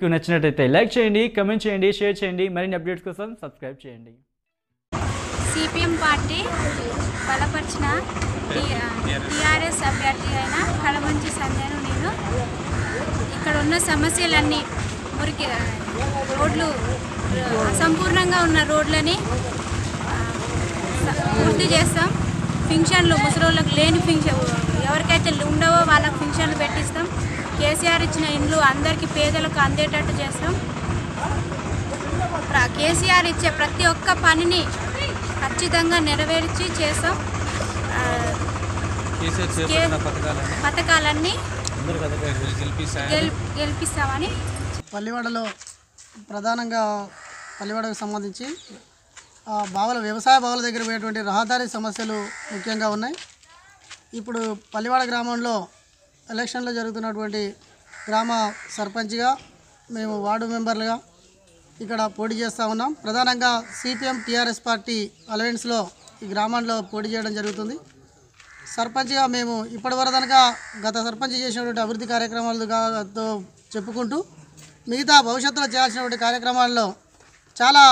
మీకు నచ్చినట్టయితే లైక్ చేయండి కమెంట్ చేయండి షేర్ చేయండి. మరిన్ని అప్డేట్స్ కోసం సబ్స్క్రైబ్ చేయండి. సిపిఎం పార్టీ బలపరిచిన టీఆర్ఎస్ అభ్యర్థి అయిన కడమంచి సంధ్యను నేను ఇక్కడ ఉన్న సమస్యలన్నీ మురికి రోడ్లు అసంపూర్ణంగా ఉన్న రోడ్లని పూర్తి చేస్తాం. ఫింక్షన్లు ముసలి వాళ్ళకి లేని ఫింక్షన్ ఎవరికైతే ఉండవో వాళ్ళ కేసీఆర్ ఇచ్చిన ఇండ్లు అందరికీ పేదలకు అందేటట్టు చేస్తాం ప్ర- కేసీఆర్ ఇచ్చే ప్రతి ఒక్క పనిని ఖచ్చితంగా నెరవేర్చి చేస్తాం పథకాలన్నీ గెలిపిస్తామని పల్లివాడలో ప్రధానంగా పల్లివాడకు సంబంధించి ఆ, బావుల వ్యవసాయ బావుల దగ్గర పోయేటువంటి రహదారి సమస్యలు ముఖ్యంగా ఉన్నాయి. ఇప్పుడు పల్లివాడ గ్రామంలో ఎలక్షన్లో జరుగుతున్నటువంటి గ్రామ సర్పంచ్గా మేము వార్డు మెంబర్లుగా ఇక్కడ పోటీ చేస్తూ ఉన్నాం. ప్రధానంగా సిపిఎం టీఆర్ఎస్ పార్టీ అలయన్స్లో ఈ గ్రామంలో పోటీ చేయడం జరుగుతుంది. సర్పంచ్గా మేము ఇప్పటివరదనగా గత సర్పంచ్ చేసినటువంటి అభివృద్ధి కార్యక్రమాలతో చెప్పుకుంటూ మిగతా భవిష్యత్తులో చేయాల్సినటువంటి కార్యక్రమాల్లో చాలా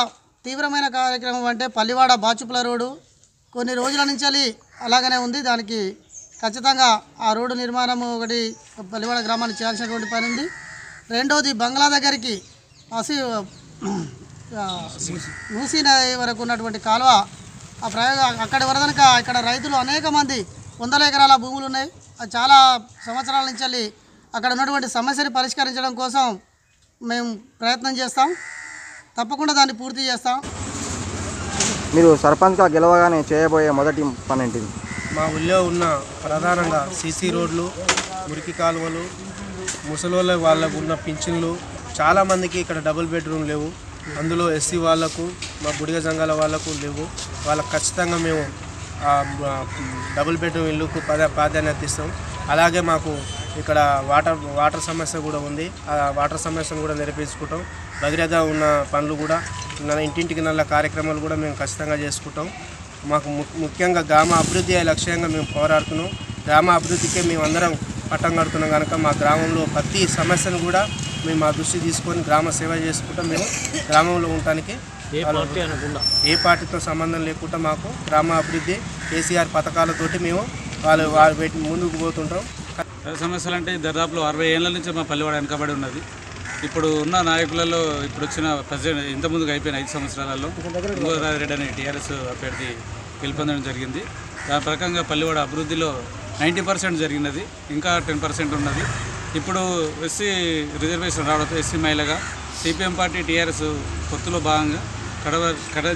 తీవ్రమైన కార్యక్రమం అంటే పల్లివాడ బాచుపుల రోడ్డు. కొన్ని రోజుల నుంచి అలాగనే ఉంది. దానికి ఖచ్చితంగా ఆ రోడ్డు నిర్మాణం ఒకటి పల్లివాడ గ్రామానికి చేయాల్సినటువంటి పని ఉంది. రెండవది బంగ్లా దగ్గరికి అసి మూసీ నది వరకు ఉన్నటువంటి కాలువ ఆ ప్రయోగ అక్కడి వరదనక ఇక్కడ రైతులు అనేక మంది వందల ఎకరాల భూములు ఉన్నాయి. అది చాలా సంవత్సరాల నుంచి వెళ్ళి అక్కడ ఉన్నటువంటి సమస్యని పరిష్కరించడం కోసం మేము ప్రయత్నం చేస్తాం. తప్పకుండా దాన్ని పూర్తి చేస్తాం. మీరు సర్పంచ్గా గెలవగానే చేయబోయే మొదటి పని ఏంటిది? మా ఊళ్ళో ఉన్న ప్రధానంగా సీసీ రోడ్లు మురికి కాలువలు ముసలోళ్ళ వాళ్ళకు ఉన్న పింఛన్లు. చాలామందికి ఇక్కడ డబుల్ బెడ్రూమ్ లేవు. అందులో ఎస్సీ వాళ్ళకు మా బుడిగ జంగాల వాళ్ళకు లేవు. వాళ్ళకు ఖచ్చితంగా మేము డబుల్ బెడ్రూమ్ ఇల్లుకు ప్రాధాన్యత ఇస్తాం. అలాగే మాకు ఇక్కడ వాటర్ వాటర్ సమస్య కూడా ఉంది. ఆ వాటర్ సమస్యను కూడా నిరూపించుకుంటాం. భగీరథ ఉన్న పనులు కూడా ఇంటింటికి నల్ల కార్యక్రమాలు కూడా మేము ఖచ్చితంగా చేసుకుంటాం. మాకు ము- ముఖ్యంగా గ్రామ అభివృద్ధి అయ్యే లక్ష్యంగా మేము పోరాడుతున్నాం. గ్రామ అభివృద్ధికే మేము అందరం పట్టం కడుతున్నాం కనుక మా గ్రామంలో ప్రతి సమస్యను కూడా మేము మా దృష్టి తీసుకొని గ్రామ సేవ చేసుకుంటాం మేము గ్రామంలో ఉండటానికి. ఏ పార్టీతో సంబంధం లేకుండా మాకు గ్రామ అభివృద్ధి కేసీఆర్ పథకాలతోటి మేము వాళ్ళు వాళ్ళు ముందుకు పోతుంటాం. సమస్యలు అంటే దరిదాపులో అరవై ఏళ్ళ నుంచి మా పల్లెవాడ వెనకబడి ఉన్నది. ఇప్పుడు ఉన్న నాయకులలో ఇప్పుడు వచ్చిన ప్రెసిడెంట్ ఇంతకుముందుకు అయిపోయిన ఐదు సంవత్సరాలలో రెడ్డి అనే టీఆర్ఎస్ అభ్యర్థి గెలుపొందడం జరిగింది. దాని ప్రకారంగా పల్లెవాడ అభివృద్ధిలో నైంటీ పర్సెంట్ జరిగినది ఇంకా టెన్ పర్సెంట్ ఉన్నది. ఇప్పుడు ఎస్సీ రిజర్వేషన్ రావడంతో ఎస్సీ మహిళగా సిపిఎం పార్టీ టీఆర్ఎస్ పొత్తులో భాగంగా కడవ కడ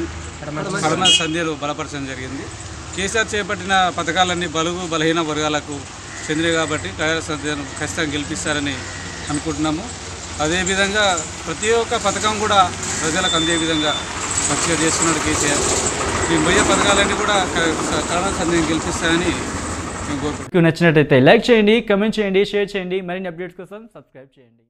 కడమ సంధ్యలు బలపరచడం జరిగింది. కేసీఆర్ చేపట్టిన పథకాలన్నీ బలుగు బలహీన వర్గాలకు చెందినవి కాబట్టి టీఆర్ఎస్ సంధ్యను ఖచ్చితంగా గెలిపిస్తారని అనుకుంటున్నాము. అదేవిధంగా ప్రతి ఒక్క పథకం కూడా ప్రజలకు అందే విధంగా మంచిగా చేస్తున్నాడు కేసీఆర్. ఈ భయ పథకాలన్నీ కూడా కరోనా సందేహం గెలిపిస్తాయని మీకు నచ్చినట్టయితే లైక్ చేయండి కమెంట్ చేయండి షేర్ చేయండి. మరిన్ని అప్డేట్స్ కోసం సబ్స్క్రైబ్ చేయండి.